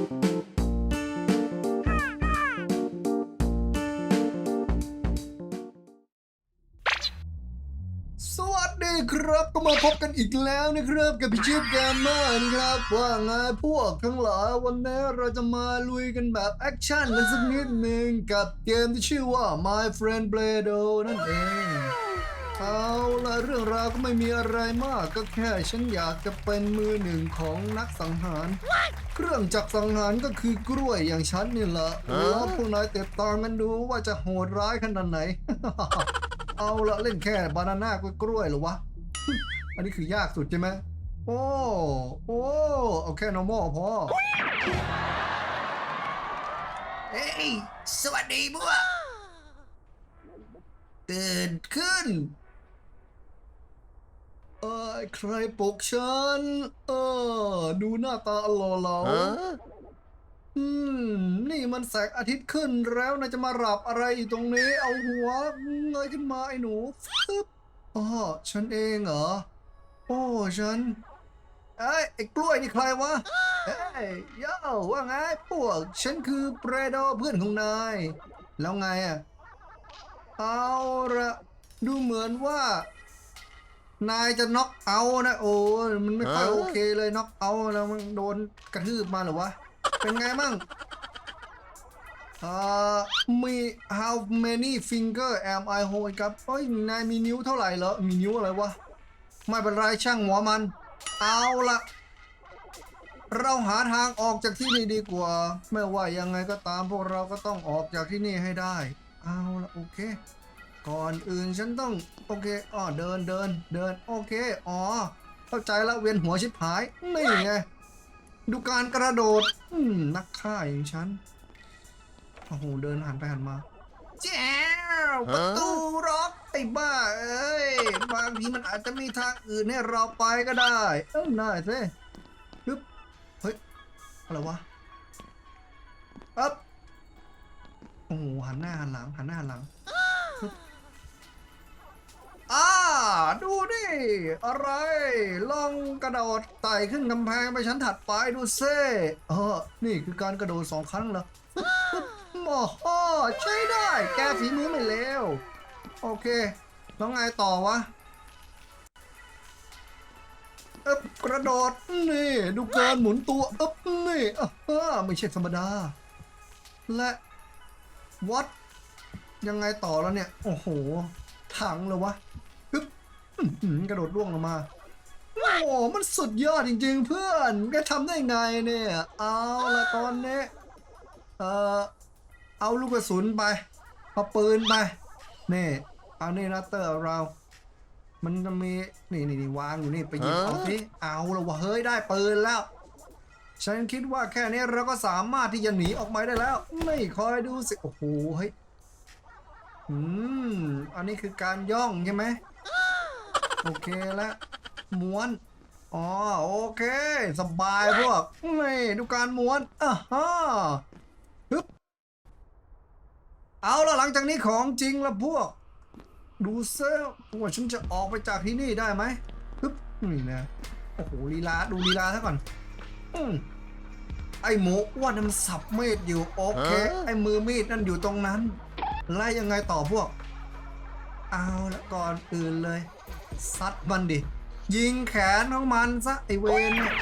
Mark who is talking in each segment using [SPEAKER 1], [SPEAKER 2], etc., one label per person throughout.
[SPEAKER 1] สวัสดีครับก็มาพบกันอีกแล้วนะครับกับพี่ชิปแกมเมอร์นะครับว่าไงพวกทั้งหลายวันนี้เราจะมาลุยกันแบบแอคชั่นกันสักนิดหนึ่งกับเกมที่ชื่อว่า My Friend Blado นั่นเองเอาละเรื่องราวก็ไม่มีอะไรมากก็แค่ฉันอยากจะเป็นมือหนึ่งของนักสังหาร เครื่องจักรสังหารก็คือกล้วยอย่างฉันนี่แหละแล้วพวกนายติดตามกันดูว่าจะโหดร้ายขนาดไหน เอาละเล่นแค่บานาน่ากล้วยๆเหรอวะ อันนี้คือยากสุดใช่ไหมโอ้ โอ้ เอาแค่ normal พอ เฮ้ย สวัสดีพวกตื่นขึ้น เอ้ยใครปลุกฉัน เออ ดูหน้าตาหล่อเหลาอืม นี่มันแสงอาทิตย์ขึ้นแล้วนายจะมาหลับอะไรอยู่ตรงนี้ เอาหัวเงยขึ้นมาไอ้หนูฟึบอ๋อฉันเองเหรอ โอ้ฉันเอ้ยไอ้กล้วยนี่ใครวะเอ้ยโย่ว่าไงพวก ฉันคือเปรโดเพื่อนของนาย แล้วไงอะ เอาละดูเหมือนว่า นายจะน็อกเอานะโอ้มันไม่ค่อยโอเคเลยน็อกเอาแล้วมันโดนกระทืบมาหรอวะ เป็นไงมั่งอ่ามี how many finger am I hold ครับเอ้ยนายมีนิ้วเท่าไหร่เหรอ มีนิ้วอะไรวะ ไม่เป็นไรช่างหัวมัน เอาละเราหาทางออกจากที่นี่ดีกว่า ไม่ว่ายังไงก็ตามพวกเราก็ต้องออกจากที่นี่ให้ได้ เอาละโอเค ก่อนอื่นฉันต้องโอเคอ๋อเดินเดินเดินโอเคอ๋อเข้าใจละเวียนหัวชิบหายนี่ไงดูการกระโดดอืมนักฆ่าอย่างฉันโอ้โหเดินหันไปหันมาแจ้วประตูล็อกไอ้บ้าเอ้ยบางทีมันอาจจะมีทางอื่นให้เราไปก็ได้เอ้าน่าสิปึ๊บเฮ้ยอะไรวะอ๊บโอ้โหหันหน้าหันหลังหันหน้าหันหลังปึ๊บ อ่า ดูดิอะไร ลองกระโดดไต่ขึ้นกำแพงไปชั้นถัดไปดูเซ่เออนี่คือการกระโดดสองครั้งเหรอโอ้โหใช้ได้ แกฝีมือไม่เลวโอเค แล้วไงต่อวะเอ๊บกระโดด นี่ ดูการหมุนตัวเอ๊บนี่อะฮะไม่ใช่ธรรมดา และวัดยังไงต่อแล้วเนี่ย โอ้โห ถังเลยวะ กระโดดร่วงลงมา โอ้โหมันสุดยอดจริง ๆ เพื่อนแกทำได้ไงเนี่ย เอาละตอนนี้ เอ่อเอาลูกกระสุนไป เอาปืนไป นี่ เอานี่นะเตอร์เรา มันจะมี นี่นี่นี่วางอยู่นี่ไปหยิบ
[SPEAKER 2] ฮะ
[SPEAKER 1] เอาสิเอาละวะเฮ้ยได้ปืนแล้ว ฉันคิดว่าแค่นี้เราก็สามารถที่จะหนีออกมาได้แล้ว ไม่คอยดูสิ โอ้โห เฮ้ย อืม อันนี้คือการย่องใช่ไหม โอเคแล้วม้วนอ๋อโอเค สบายพวกนี่ดูการม้วนอะฮะเอาละหลังจากนี้ของจริงละพวก ดูเซลว่าฉันจะออกไปจากที่นี่ได้ไหมฮึบนี่นะโอ้โหลีลาดูลีลาซะก่อนอืมไอ้หมูอ้วนนั่นมันสับมีดอยู่โอเค
[SPEAKER 2] ฮะ
[SPEAKER 1] ไอ้มือมีดนั่นอยู่ตรงนั้นไล่ยังไงต่อพวก เอาละก่อนอื่นเลย ซัดมันดิ ยิงแขนของมันซะไอเวนเนี่ย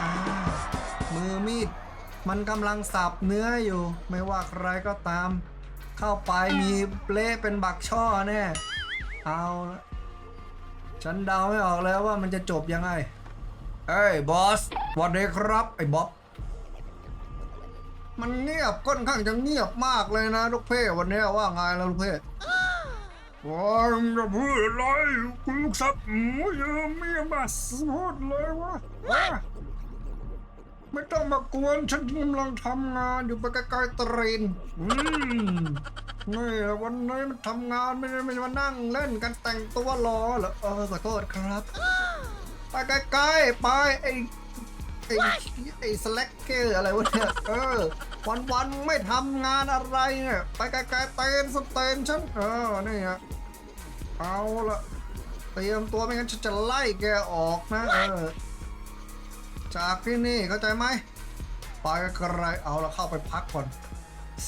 [SPEAKER 1] อ่ามือมีด มันกำลังสับเนื้ออยู่ ไม่ว่าใครก็ตาม เข้าไปมีเปลเป็นบักช่อแน่ เอาละฉันเดาไม่ออกแล้วว่ามันจะจบยังไง เอ้ยบอสสวัสดีครับไอ้บ๊อบมันเงียบค่อนข้างจะเงียบมากเลยนะลูกเพ่วันนี้ว่าไงแล้วลูกเพ่ ว้าจะพูดอะไรคุณลูกซับหมูยังไม่มาพูดเลยวะว้าไม่ต้องมากวนฉันกำลังทำงานอยู่ไปไกลๆตะเรนอืมนี่วันนี้มันทำงานไม่ได้ไม่มานั่งเล่นกันแต่งตัวรอเหรอเออขอโทษครับ ไปไกลๆไปไอ้ไอ้ไอ้สแลกเกอร์อะไรวะเนี่ยเออ วันๆไม่ทำงานอะไรเนี่ยไปไกลๆเตนสเตนฉันเออนี่ฮะเอาละเตรียมตัวไม่งั้นฉันจะไล่แกออกนะเออจากที่นี่เข้าใจไหมไปไกลเอาละเข้าไปพักก่อน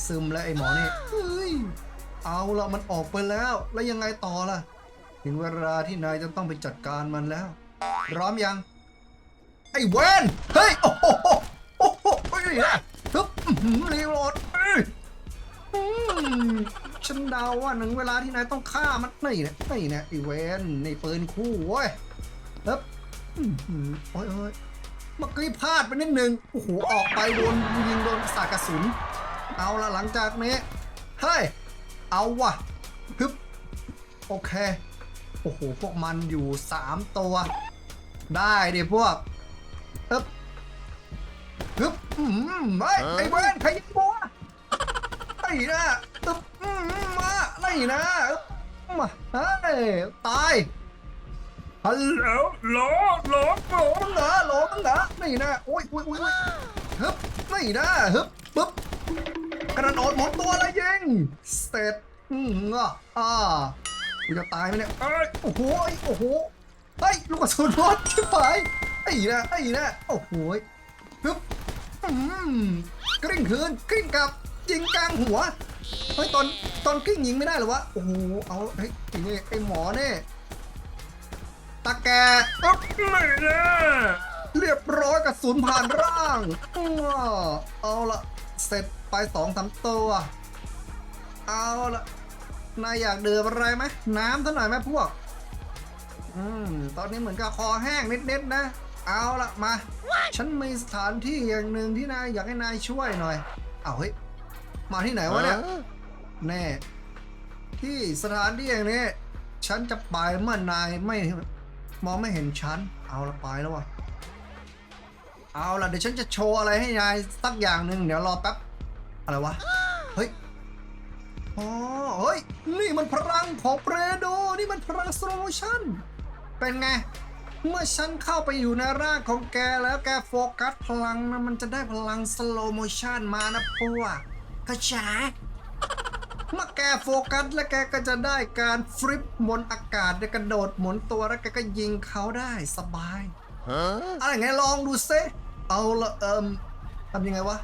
[SPEAKER 1] ซึมแล้วไอ้หมอนี่เฮ้ยเอาละมันออกไปแล้ว แล้วยังไงต่อล่ะ ถึงเวลาที่นายจะต้องไปจัดการมันแล้วพร้อมยัง ไอ้เวนเฮ้ยโอ้โหโอ้โหเฮ้ยนะฮึบอื้อหือ รีโหลดเอ้ยอืมฉันเดาว่าหนึ่งเวลาที่นายต้องฆ่ามันนี่เนี่ยนี่เนี่ยไอ้เวนในปืนคู่เว้ยฮึบอื้อหือโอ้ยโอ้ยเมื่อกี้พลาดไปนิดนึงโอ้โหออกไปโดนยิงโดนสาดกระสุน เอาละหลังจากนี้เฮ้ยเอาว่ะฮึบโอเค โอ้โห พวกมันอยู่สามตัว ได้ดิพวกฮึบฮึบ อืมไอ้ยไอ้เวนใครยิงบัวไอ้นะตึบอืมมาไอ้นะอึ๊บมาเฮ้ยตายฮัลโหลโหลโหลโหลมึงเหรอโหลมึงเหรอนี่นะโอ้ยโอ้ยโอ้ยโอ้ยฮึบนี่นะฮึบปึ๊บกระโดดหมุนตัวเลยยิงสเตตอืมอะอ่ากูจะตายไหมเนี่ยเอ้ยโอ้โหโอ้โหเฮ้ยลูกกระสุนรถชิบหายไอ้นะไอ้นะโอ้โหยฮึบอืม กริ้งคืนกริ้งกลับยิงกลางหัวเฮ้ยตอนตอนกลิ้งยิงไม่ได้หรอวะโอ้โหเอาเฮ้ยไอ้นี่ไอ้หมอเนี่ยตาแกอึ๊บไม่นะเรียบร้อยกระสุนผ่านร่างอ้อเอาละเสร็จไปสองสามตัว เอาละนายอยากดื่มอะไรไหมน้ำสักหน่อยไหมพวก อืม ตอนนี้เหมือนกับคอแห้งนิดๆนะ เอาละมา ฉันมีสถานที่อย่างหนึ่งที่นายอยากให้นายช่วยหน่อยเอาวเฮ้ยมาที่ไหนวะเนี่ยแน่ที่สถานที่อย่างนี้ ฉันจะไปเมื่อนายไม่มองไม่เห็นฉัน เอาละไปแล้ววะเอาละเดี๋ยวฉันจะโชว์อะไรให้นายสักอย่างหนึ่งเดี๋ยวรอแป๊บอะไรวะเฮ้ยอ๋อเฮ้ยนี่มันพลังของเปรโดนี่มันพลังสโลโมชั่นเป็นไง เมื่อฉันเข้าไปอยู่ในร่างของแกแล้วแกโฟกัสพลังนะมันจะได้พลังสโลโมชันมานะพวกกระชาเมื่อแกโฟกัสแล้วแกก็จะได้การฟลิปบนอากาศได้กระโดดหมุนตัวแล้วแกก็ยิงเขาได้สบายอะไรไงลองดูเซเอาละเอิมทำยังไงวะ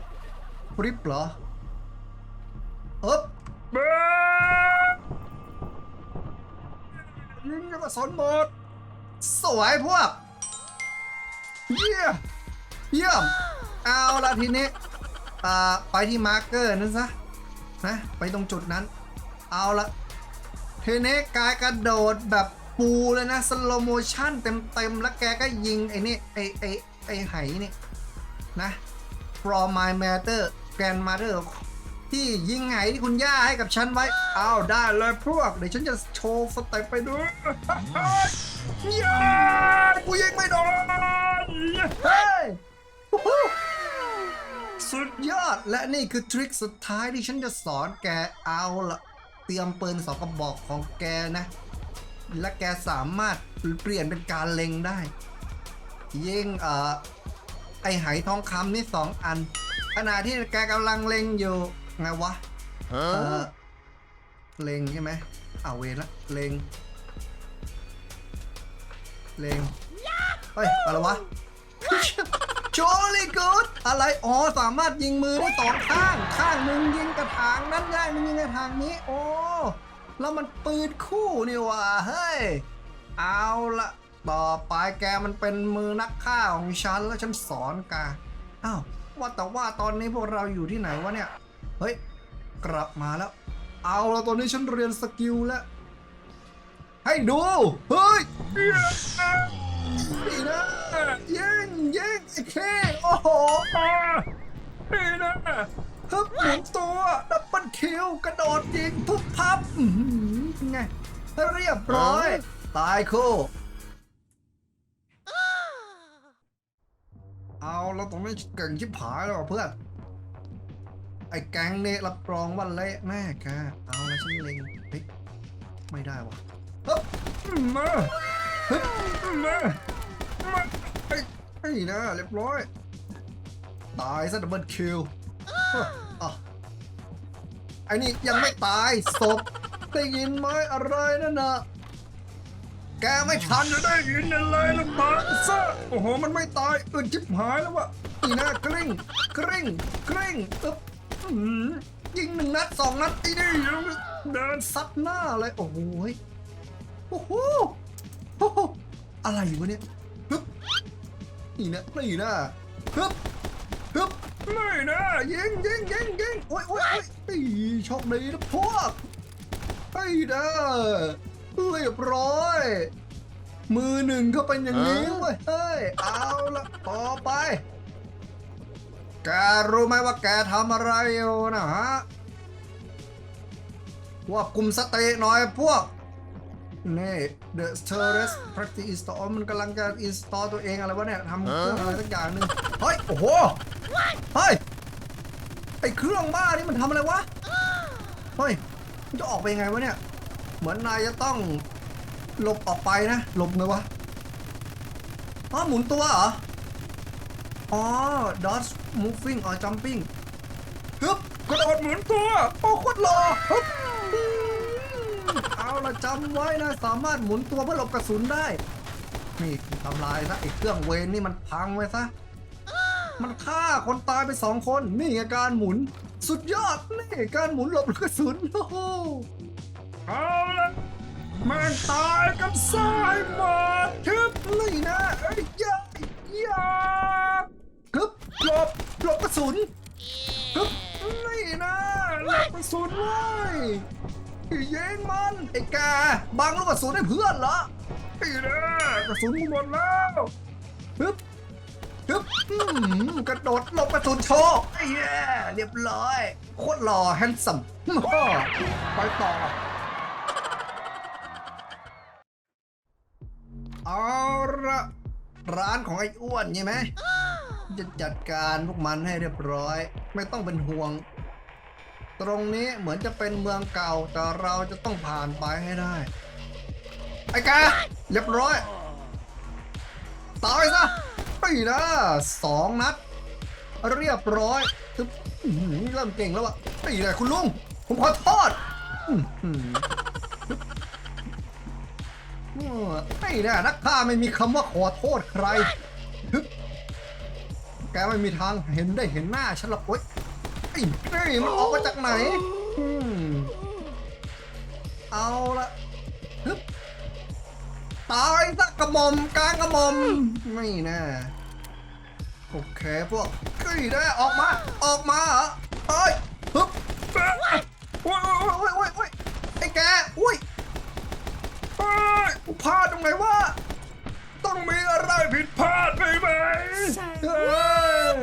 [SPEAKER 1] ฟลิปเหรอเอ๊บยิงกระสุนหมด สวยพวก เยี่ยมเยี่ยม เอาละทีนี้อ่าไปที่มาร์เกอร์นั่นซะนะไปตรงจุดนั้น เอาละทีนี้กายกระโดดแบบปูเลยนะสโลโมชั่นเต็มๆแล้วแกก็ยิงไอ้นี่ไอ้ไอ้ไอ้ไหนี่นะ from my matter grandmother ที่ยิงไหที่คุณย่าให้กับฉันไว้ เอาได้เลยพวก เดี๋ยวฉันจะโชว์สเต็ปไปด้วย ย้ากูยิงไม่โดนเฮ้ยฮู้ฮู้สุดยอดและนี่คือทริคสุดท้ายที่ฉันจะสอนแกเอาละเตรียมปืนสองกระบอกของแกนะ และแกสามารถเปลี่ยนเป็นการเล็งได้ ยิงเอ่อไอไหทองคำนี่สองอัน ขณะที่แกกำลังเล็งอยู่ไงวะเออเล็งใช่ไหมอ่าเวรละเล็ง เลงเฮ้ยอะไรวะโจลี่กูดอะไร อ๋อ สามารถยิงมือได้สองข้าง ข้างหนึ่งยิงกระถางนั้นได้หนึงยิงกระถางนี้ โอ้ แล้วมันปืนคู่นี่ว่ะ เฮ้ย เอาละต่อไปแกมันเป็นมือนักฆ่าของฉันแล้วฉันสอนแกอ้าว ว่าแต่ว่าตอนนี้พวกเราอยู่ที่ไหนวะเนี่ย เฮ้ย กลับมาแล้ว เอาละตอนนี้ฉันเรียนสกิลแล้ว ให้ดู เฮ้ยนี่นะเย่งเย่งไอ้เคโอ้โหนี่นะฮึบหมุนตัวดับเบิลคิวกระโดดยิงทุบพับอื้อหือเป็นไงเรียบร้อย ตายคู่เอาเราตรงนี้เก่งชิบหายแล้วว่ะเพื่อนไอ้แก๊งนี่รับรองว่าเละแน่แกเอาละฉันเล็งเฮ้ยไม่ได้วะฮึบ มาฮึบมามาไอ้ไอ้นะเรียบร้อย ตายซะดับเบิลคิวอะไอ้นี่ยังไม่ตายศพได้ยินไหมอะไรนั่นน่ะแกไม่ทันจะได้ยินอะไรหรือเปล่าซะโอ้โห มันไม่ตายอึดชิบหายแล้ววะอีน่ากริ้งกริ้งกริ้งอึ๊บยิงหนึ่งนัดสองนัดอีนี่เดินซัดหน้าเลย โอ้โหย โอ้โหโอ้โหอะไรวะเนี่ยฮึบนี่นะนี่นะฮึบฮึบไม่นะยิงยิงยิงยิงโอ้ยโอ้ยโอ้ยอีโชคดีนะพวกไอ้เด้อเรียบร้อย มือหนึ่งก็เป็นอย่างนี้เว้ยเฮ้ยเอาละต่อไป แกรู้ไหมว่าแกทำอะไรอยู่นะฮะพวกกลุ่มสเตย์หน่อยพวก นี่ The Terrorist Practice Install มันกำลังจะ install ตัวเองอะไรวะเนี่ยทำเครื่องอะไรสักอย่างหนึ่งเฮ้ย โอ้โห เฮ้ย ไอเครื่องบ้านี่มันทำอะไรวะ เฮ้ย มันจะออกไปยังไงวะเนี่ย เหมือนนายจะต้องหลบออกไปนะ หลบไงวะอ๋อหมุนตัวเหรอ อ๋อ dodge moving or jumping ฮึบกระโดดหมุนตัว โอ้โคตรหล่อฮึบอืม เอาละจำไว้นะ สามารถหมุนตัวเพื่อหลบกระสุนได้ นี่ทำลายซะไอ้เครื่องเวนนี่มันพังไว้ซะ มันฆ่าคนตายไปสองคน นี่ไงการหมุน สุดยอดนี่การหมุนหลบกระสุนโอ้โหเอาละมันตายกับสายหมดทึบนี่นะไอ้ยายาคึบหลบหลบกระสุนคึบนี่นะหลบกระสุนไว้ยิ งมันไอ้แกบังลูกกระสุนให้เพื่อนเหรอไอ้นะกระสุนกูหมดแล้วฮึบฮึบกระโดดหลบกระสุนโชว์ไอ้แย่เรียบร้อยโคตรหล่อแฮนซัมไปต่อเอาละร้านของไอ้อ้วนใช่ไหมจะจัดการพวกมันให้เรียบร้อย ไม่ต้องเป็นห่วง ตรงนี้เหมือนจะเป็นเมืองเก่า แต่เราจะต้องผ่านไปให้ได้ ไอ้แกเรียบร้อยตายซะไปนะสองนัด เรียบร้อยทึบอื้อหือเริ่มเก่งแล้วอะไปเลยคุณลุง ผมขอโทษอื้อหือเออไม่แน่นักฆ่าไม่มีคำว่าขอโทษใครฮึบแกไม่มีทางเห็นได้เห็นหน้าฉันหรอกเว้ย ไอ้นี่มันออกมาจากไหน อืมเอาละฮึบตายสักกระหม่อมกลางกระหม่อมไม่แน่โอเคพวกขี้ได้ออกมา ออกมาเหรอเอ้ยฮึบโอ้ยโอ้ยโอ้ยโอ้ยโอ้ยไอ้แกอุ้ยเฮ้ยกูพลาดตรงไหนวะต้องมีอะไรผิดพลาดไปไหมเฮ้ย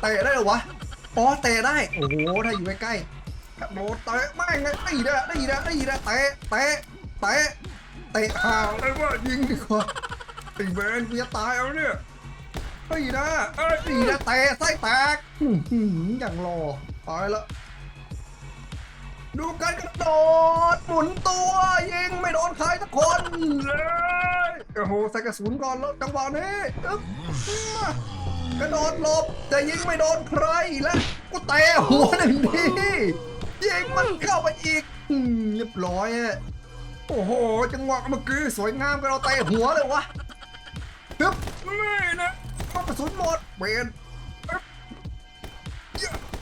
[SPEAKER 1] เตะได้เหรอวะ อ๋อเตะได้ โอ้โห ถ้าอยู่ใกล้ๆกระโดดเตะไม่งไงตีได้ตีได้ตีได้เตะเตะเตะเตะห่างเลยว่ายิงดีกว่าไอ้เวนกูจะตายเอาเนี่ยตีนะเอ้ยตีนะเตะไส้แตกอย่างรอตายละดูการกระโดดหมุนตัวยิงไม่โดนใครสักคนเลยโอ้โหใส่กระสุนก่อนแล้วจังหวะนี้อึ๊บ กระโดดหลบแต่ยิงไม่โดนใครและกูเตะหัวหนึ่งทียิงมันเข้าไปอีกเรียบร้อยอะโอ้โห จังหวะเมื่อกี้สวยงามก็เราเตะหัวเลยวะฮึบไม่นะเพราะกระสุนหมดเบน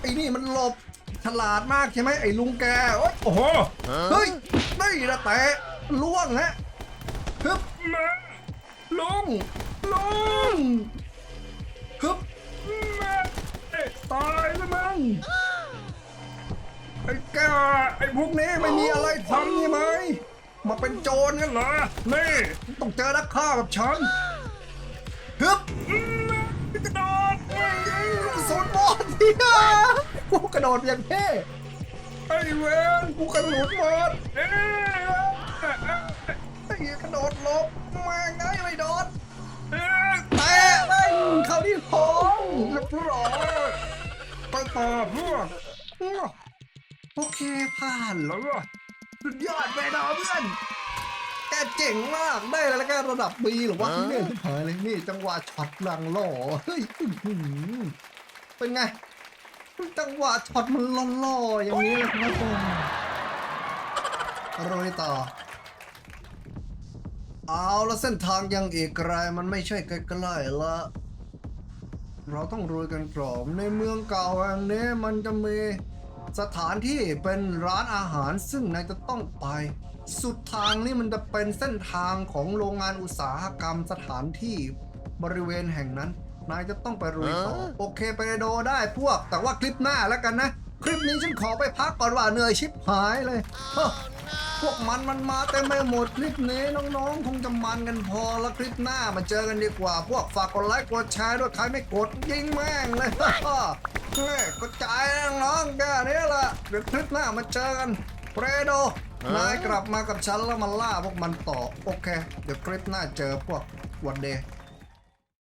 [SPEAKER 1] ไอ้นี่มันหลบฉลาดมากใช่ไหมไอ้ลุงแกโอ้โหเฮ้ยนี่นะแตะล่วงฮะฮึบมาลุงลุง ไอ้แกไอ้พวกนี้ไม่มีอะไรทำใช่ไหมมาเป็นโจรกันเหรอ นี่ต้องเจอนักฆ่าแบบฉันฮึบกระโดดสูนย์บอลที่กูกระโดดอย่างเท่ไอ้เวนกูกระโดดหมดเอ้ไอ้กระโดดหลบมาไงไม่โดดแต่แม่งเข้าที่ท้องเรียบร้อย ไปต่อพวกโอเคผ่านแล้วว่ะสุดยอดไปดอเพื่อนแกเจ๋งมากได้แล้วแกระดับบีหรือวะเนี่ยที่หายเลยนี่จังหวะช็อตหลังหล่อเฮ้ยอื้อหือเป็นไง จังหวะช็อตมันหล่อๆอย่างนี้เลยครับผมโรยต่อ เอาแล้วเส้นทางยังอีกไกลมันไม่ใช่ใกล้ๆละ เราต้องรวยกันกรอบในเมืองเก่าแห่งนี้มันจะมีสถานที่เป็นร้านอาหารซึ่งนายจะต้องไป สุดทางนี่มันจะเป็นเส้นทางของโรงงานอุตสาหกรรมสถานที่บริเวณแห่งนั้น นายจะต้องไปรุยต่อโอเคไปโดได้พวก แต่ว่าคลิปหน้าแล้วกันนะ คลิปนี้ฉันขอไปพักก่อนว่าเหนื่อยชิบหายเลย พวกมันมันมาเต็มไปหมดคลิปนี้น้องๆ คงจะมันกันพอแล้วคลิปหน้ามาเจอกันดีกว่า พวกฝากกดไลค์กดแชร์ด้วยใครไม่กดยิงแม่งเลยเฮ้ยกดใจายนะน้องแค่นี้แหละเดี๋ยวคลิปหน้ามาเจอกันเปรโดนายกลับมากับฉันแล้วมาล่าพวกมันต่อ โอเค เดี๋ยวคลิปหน้าเจอพวกวันเดย์